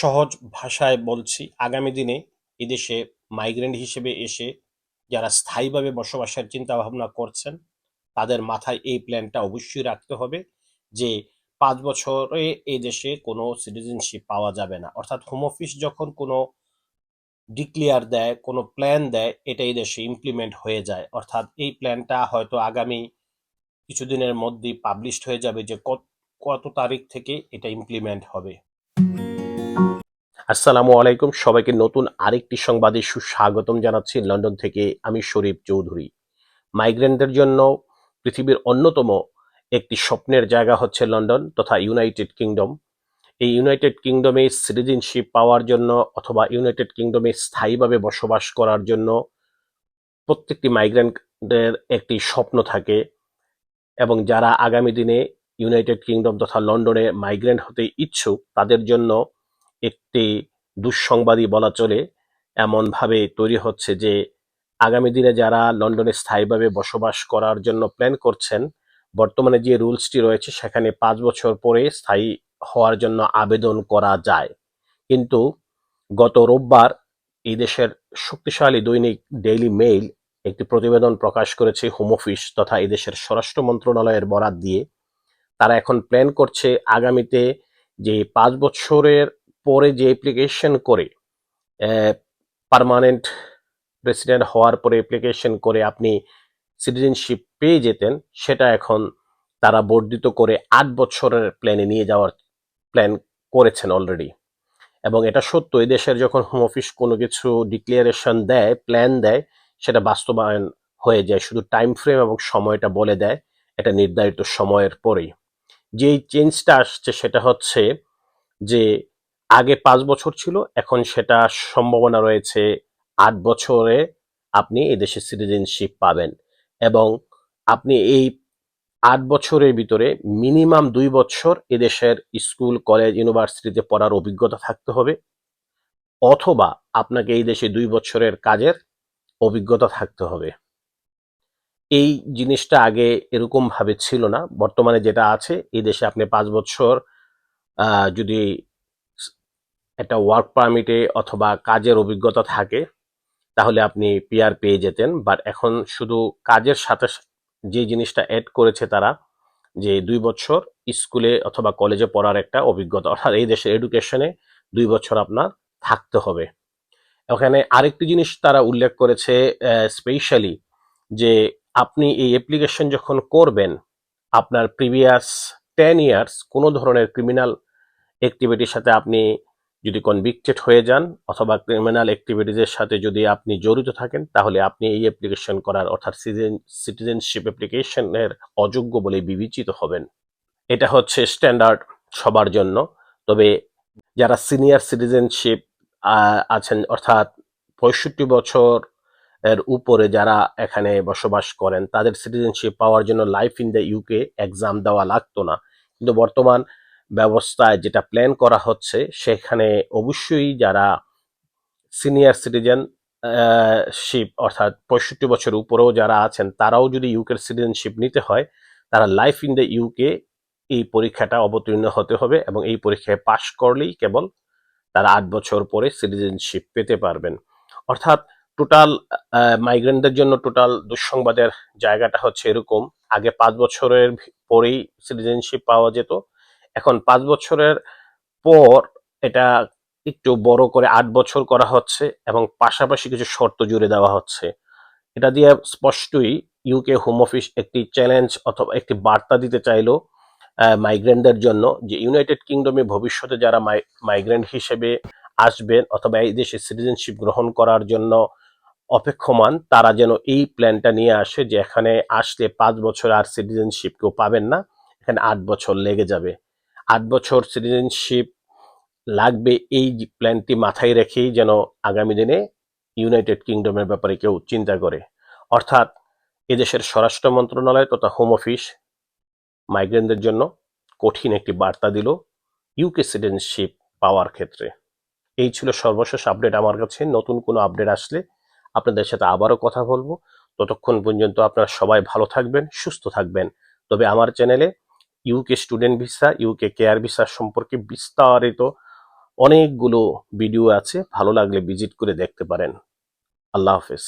সহজ ভাষায় বলছি, আগামী দিনে এদেশে মাইগ্রেন্ট হিসেবে এসে যারা স্থায়ীভাবে বসবাসের চিন্তা ভাবনা করছেন, তাদের মাথায় এই প্ল্যানটা অবশ্যই রাখতে হবে যে পাঁচ বছরে এই দেশে কোনো সিটিজেনশিপ পাওয়া যাবে না। অর্থাৎ হোম অফিস যখন কোনো ডিক্লিয়ার দেয়, কোনো প্ল্যান দেয়, এটা এই দেশে ইমপ্লিমেন্ট হয়ে যায়। অর্থাৎ এই প্ল্যানটা হয়তো আগামী কিছুদিনের মধ্যেই পাবলিশড হয়ে যাবে যে কত তারিখ থেকে এটা ইমপ্লিমেন্ট হবে। আসসালামু আলাইকুম। সবাইকে নতুন আরেকটি সংবাদে সুস্বাগতম জানাচ্ছি লন্ডন থেকে আমি শরীফ চৌধুরী। মাইগ্রেন্টদের জন্য পৃথিবীর অন্যতম একটি স্বপ্নের জায়গা হচ্ছে লন্ডন তথা ইউনাইটেড কিংডম। এই ইউনাইটেড কিংডমে সিটিজেনশিপ পাওয়ার জন্য অথবা ইউনাইটেড কিংডমে স্থায়ীভাবে বসবাস করার জন্য প্রত্যেকটি মাইগ্রেন্টদের একটি স্বপ্ন থাকে এবং যারা আগামী দিনে ইউনাইটেড কিংডম তথা লন্ডনে মাইগ্রেন্ট হতে ইচ্ছুক, তাদের জন্য একটি দুঃসংবাদই বলা চলে, এমনভাবে তৈরি হচ্ছে যে, আগামী দিনে যারা লন্ডনে স্থায়ীভাবে বসবাস করার জন্য প্ল্যান করছেন, বর্তমানে যে রুলসটি রয়েছে সেখানে পাঁচ বছর পরে স্থায়ী হওয়ার জন্য আবেদন করা যায়। কিন্তু গত রোববার এই দেশের শক্তিশালী দৈনিক ডেইলি মেইল একটি প্রতিবেদন প্রকাশ করেছে হোম অফিস তথা এদেশের স্বরাষ্ট্র মন্ত্রণালয়ের বরাত দিয়ে। তারা এখন প্ল্যান করছে আগামীতে যে পাঁচ বছরের পরে যে অ্যাপ্লিকেশন করে পারমানেন্ট রেসিডেন্ট হওয়ার পরে অ্যাপ্লিকেশন করে আপনি সিটিজেনশিপ পেয়ে যেতেন, সেটা এখন তারা বর্ধিত করে আট বছরের প্ল্যানে নিয়ে যাওয়ার প্ল্যান করেছেন অলরেডি এবং এটা সত্য এই দেশের যখন হোম অফিস কোনো কিছু ডিক্লিয়ারেশন দেয় প্ল্যান দেয়, সেটা বাস্তবায়ন হয়ে যায়। শুধু টাইম ফ্রেম এবং সময়টা বলে দেয়, এটা নির্ধারিত সময়ের পরেই। যেই চেঞ্জটা আসছে সেটা হচ্ছে যে আগে পাঁচ বছর ছিল, এখন সেটা সম্ভাবনা রয়েছে আট বছরে আপনি এদেশে সিটিজেনশিপ পাবেন। এবং আপনি এই আট বছরের ভিতরে মিনিমাম দুই বছর এদেশের স্কুল কলেজ ইউনিভার্সিটিতে পড়ার অভিজ্ঞতা থাকতে হবে, অথবা আপনাকে এই দেশে দুই বছরের কাজের অভিজ্ঞতা থাকতে হবে। এই জিনিসটা আগে এরকমভাবে ছিল না। বর্তমানে যেটা আছে, এই দেশে আপনি পাঁচ বছর যদি একটা ওয়ার্ক পারমিটে অথবা কাজের অভিজ্ঞতা থাকে, তাহলে আপনি পিআর পেয়ে যেতেন। বাট এখন শুধু কাজের সাথে যে জিনিসটা অ্যাড করেছে তারা, যে দুই বছর স্কুলে অথবা কলেজে পড়ার একটা অভিজ্ঞতা, অর্থাৎ এই দেশের এডুকেশনে দুই বছর আপনার থাকতে হবে। ওখানে আরেকটি জিনিস তারা উল্লেখ করেছে স্পেশালি যে আপনি এই অ্যাপ্লিকেশন যখন করবেন, আপনার প্রিভিয়াস টেন ইয়ার্স কোনো ধরনের ক্রিমিনাল অ্যাক্টিভিটির সাথে আপনি যদি কনভিক্টেড হয়ে যান অথবা ক্রিমিনাল অ্যাক্টিভিটিজের সাথে যদি আপনি জড়িত থাকেন, তাহলে আপনি এই অ্যাপ্লিকেশন করার অর্থাৎ সিটিজেনশিপ অ্যাপ্লিকেশনের অযোগ্য বলে বিবেচিত হবেন। এটা হচ্ছে স্ট্যান্ডার্ড সবার জন্য। তবে যারা সিনিয়র সিটিজেনশিপ আছেন, অর্থাৎ পঁয়ষট্টি বছর এর উপরে যারা এখানে বসবাস করেন, তাদের সিটিজেনশিপ পাওয়ার জন্য life in the UK exam দেওয়া লাগতো না। কিন্তু বর্তমান ব্যবস্থায় যেটা প্ল্যান করা হচ্ছে, সেখানে অবশ্যই যারা সিনিয়র সিটিজেন শিপ অর্থাৎ পঁয়ষট্টি বছর উপরেও যারা আছেন, তারাও যদি ইউকের সিটিজেনশিপ নিতে হয়, তারা লাইফ ইন দ্য ইউকে এই পরীক্ষাটা অবতীর্ণ হতে হবে এবং এই পরীক্ষায় পাশ করলেই কেবল তারা আট বছর পরে সিটিজেনশিপ পেতে পারবেন। অর্থাৎ টোটাল মাইগ্রেন্টদের জন্য টোটাল দুঃসংবাদের জায়গাটা হচ্ছে এরকম। আগে পাঁচ বছরের পরেই সিটিজেনশিপ পাওয়া যেত এখন পাঁচ বছরের পর এটা একটু বড় করে আট বছর করা হচ্ছে এবং পাশাপাশি কিছু শর্ত জুড়ে দেওয়া হচ্ছে। এটা দিয়ে স্পষ্টই ইউকে হোম অফিস একটি চ্যালেঞ্জ অথবা একটি বার্তা দিতে চাইলো মাইগ্রেন্টদের জন্য যে ইউনাইটেড কিংডমে ভবিষ্যতে যারা মাইগ্রেন্ট হিসেবে আসবেন অথবা এই দেশে সিটিজেনশিপ গ্রহণ করার জন্য অপেক্ষমান, তারা যেন এই প্ল্যানটা নিয়ে আসে যে এখানে আসলে পাঁচ বছর আর সিটিজেনশিপ কেউ পাবেন না, এখানে আট বছর লেগে যাবে। আট বছর সিটিজেনশিপ লাগবে এই প্ল্যানটি মাথায় রেখেই যেন আগামী দিনে ইউনাইটেড কিংডমের ব্যাপারে কেউ চিন্তা করে। অর্থাৎ এদেশের স্বরাষ্ট্র মন্ত্রণালয় তথা হোম অফিস মাইগ্রেনদের জন্য কঠিন একটি বার্তা দিল ইউকে সিটিজেনশিপ পাওয়ার ক্ষেত্রে। এই ছিল সর্বশেষ আপডেট আমার কাছে। নতুন কোনো আপডেট আসলে আপনাদের সাথে আবারও কথা বলব। ততক্ষণ পর্যন্ত আপনারা সবাই ভালো থাকবেন, সুস্থ থাকবেন। তবে আমার চ্যানেলে UK student visa UK care visa সম্পর্কে বিস্তারিত অনেকগুলো ভিডিও আছে, ভালো লাগলে ভিজিট করে দেখতে পারেন। আল্লাহ হাফেজ।